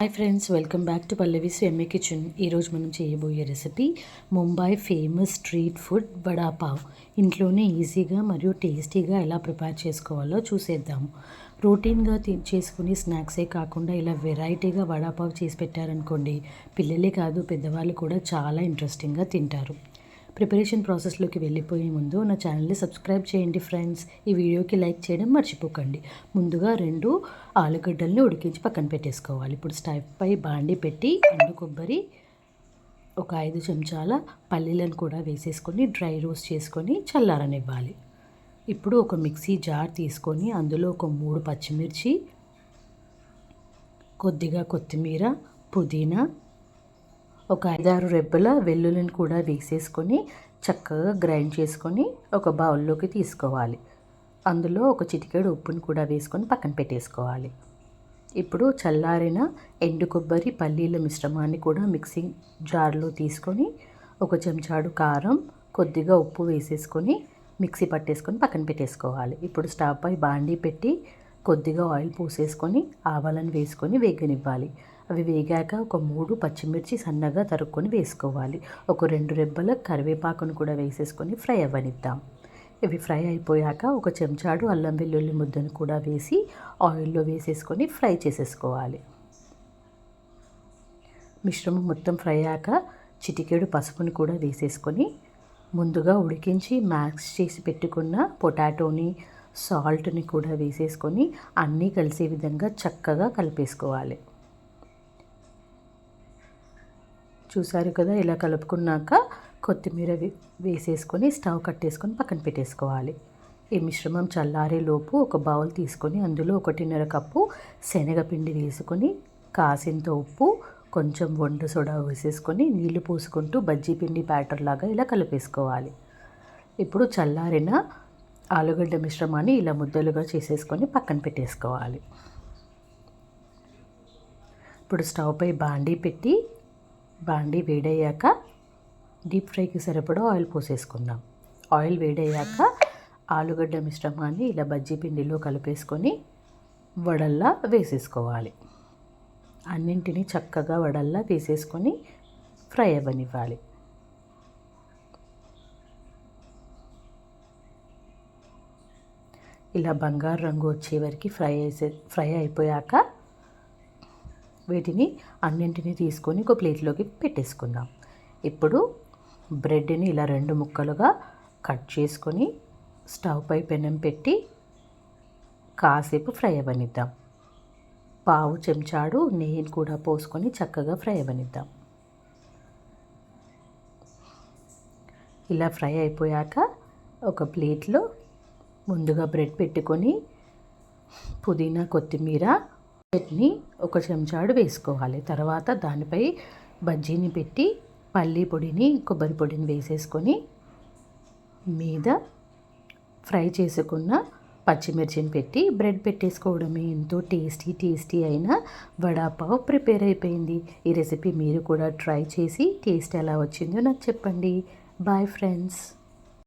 Hi friends welcome back to Pallavi స్వెమ్మి kitchen ఈరోజు మనం చేయబోయే recipe Mumbai famous street food vada pav ఇంట్లోనే ఈజీగా మరియు టేస్టీగా ఎలా ప్రిపేర్ చేసుకోవాలో చూసేద్దాము రొటీన్గా చేసుకుని చేసుకునే స్నాక్సే కాకుండా ఇలా వెరైటీగా వడాపావ్ చేసి పెట్టారనుకోండి పిల్లలే కాదు పెద్దవాళ్ళు కూడా చాలా ఇంట్రెస్టింగ్గా తింటారు. ప్రిపరేషన్ ప్రాసెస్లోకి వెళ్ళిపోయే ముందు నా ఛానల్ని సబ్స్క్రైబ్ చేయండి ఫ్రెండ్స్. ఈ వీడియోకి లైక్ చేయడం మర్చిపోకండి. ముందుగా రెండు ఆలుగడ్డల్ని ఉడికించి పక్కన పెట్టేసుకోవాలి. ఇప్పుడు స్టవ్ పై బాండి పెట్టి ఎండు కొబ్బరి ఒక ఐదు చెంచాల పల్లీలను కూడా వేసేసుకొని డ్రై రోస్ట్ చేసుకొని చల్లారనివ్వాలి. ఇప్పుడు ఒక మిక్సీ జార్ తీసుకొని అందులో ఒక మూడు పచ్చిమిర్చి కొద్దిగా కొత్తిమీర పుదీనా ఒక ఐదారు రెబ్బల వెల్లుల్లిని కూడా వేసేసుకొని చక్కగా గ్రైండ్ చేసుకొని ఒక బౌల్లోకి తీసుకోవాలి. అందులో ఒక చిటికెడు ఉప్పును కూడా వేసుకొని పక్కన పెట్టేసుకోవాలి. ఇప్పుడు చల్లారిన ఎండు కొబ్బరి పల్లీల మిశ్రమాన్ని కూడా మిక్సింగ్ జార్లో తీసుకొని ఒక చెంచాడు కారం కొద్దిగా ఉప్పు వేసేసుకొని మిక్సీ పట్టేసుకొని పక్కన పెట్టేసుకోవాలి. ఇప్పుడు స్టవ్ పై బాండీ పెట్టి కొద్దిగా ఆయిల్ పోసేసుకొని ఆవాలను వేసుకొని వేగనివ్వాలి. అవి వేగాక ఒక మూడు పచ్చిమిర్చి సన్నగా తరుక్కొని వేసుకోవాలి. ఒక రెండు రెబ్బల కరివేపాకును కూడా వేసేసుకొని ఫ్రై అవ్వనిద్దాం. ఇవి ఫ్రై అయిపోయాక ఒక చెంచాడు అల్లం వెల్లుల్లి ముద్దను కూడా వేసి ఆయిల్లో వేసేసుకొని ఫ్రై చేసేసుకోవాలి. మిశ్రమం మొత్తం ఫ్రై అయ్యాక చిటికేడు పసుపుని కూడా వేసేసుకొని ముందుగా ఉడికించి మ్యాక్స్ చేసి పెట్టుకున్న పొటాటోని సాల్ట్ని కూడా వేసేసుకొని అన్నీ కలిసే విధంగా చక్కగా కలిపేసుకోవాలి. చూసారు కదా ఇలా కలుపుకున్నాక కొత్తిమీర వేసేసుకొని స్టవ్ కట్టేసుకొని పక్కన పెట్టేసుకోవాలి. ఈ మిశ్రమం చల్లారే లోపు ఒక బౌల్ తీసుకొని అందులో ఒకటిన్నర కప్పు శనగపిండి వేసుకొని కాసింత ఉప్పు కొంచెం వండు సోడా వేసేసుకొని నీళ్ళు పోసుకుంటూ బజ్జీ పిండి బ్యాటర్ లాగా ఇలా కలిపేసుకోవాలి. ఇప్పుడు చల్లారిన ఆలుగడ్డ మిశ్రమాన్ని ఇలా ముద్దలుగా చేసేసుకొని పక్కన పెట్టేసుకోవాలి. ఇప్పుడు స్టవ్ పై బాండీ పెట్టి బాండి వేడయ్యాక డీప్ ఫ్రైకి సరిపడా ఆయిల్ పోసేసుకుందాం. ఆయిల్ వేడయ్యాక ఆలుగడ్డ మిశ్రమాన్ని ఇలా బజ్జీ పిండిలో కలిపేసుకొని వడల్లా వేసేసుకోవాలి. అన్నింటినీ చక్కగా వడల్లా వేసేసుకొని ఫ్రై అవ్వనివ్వాలి. ఇలా బంగారు రంగు వచ్చే వరకు ఫ్రై వేసే ఫ్రై అయిపోయాక వీటిని అన్నింటినీ తీసుకొని ఒక ప్లేట్లోకి పెట్టేసుకుందాం. ఇప్పుడు బ్రెడ్ని ఇలా రెండు ముక్కలుగా కట్ చేసుకొని స్టవ్ పై పెనం పెట్టి కాసేపు ఫ్రై అవ్వనిద్దాం. పావు చెంచాడు నెయ్యిని కూడా పోసుకొని చక్కగా ఫ్రై అవ్వనిద్దాం. ఇలా ఫ్రై అయిపోయాక ఒక ప్లేట్లో ముందుగా బ్రెడ్ పెట్టుకొని పుదీనా కొత్తిమీర చట్నీ ఒక చెంచాడు వేసుకోవాలి. తర్వాత దానిపై బజ్జీని పెట్టి పల్లీ పొడిని కొబ్బరి పొడిని వేసేసుకొని మీద ఫ్రై చేసుకున్న పచ్చిమిర్చిని పెట్టి బ్రెడ్ పెట్టేసుకోవడమే ఎంతో టేస్టీ టేస్టీ అయిన వడాపావ్ ప్రిపేర్ అయిపోయింది. ఈ రెసిపీ మీరు కూడా ట్రై చేసి టేస్ట్ ఎలా వచ్చిందో నాకు చెప్పండి. Bye friends.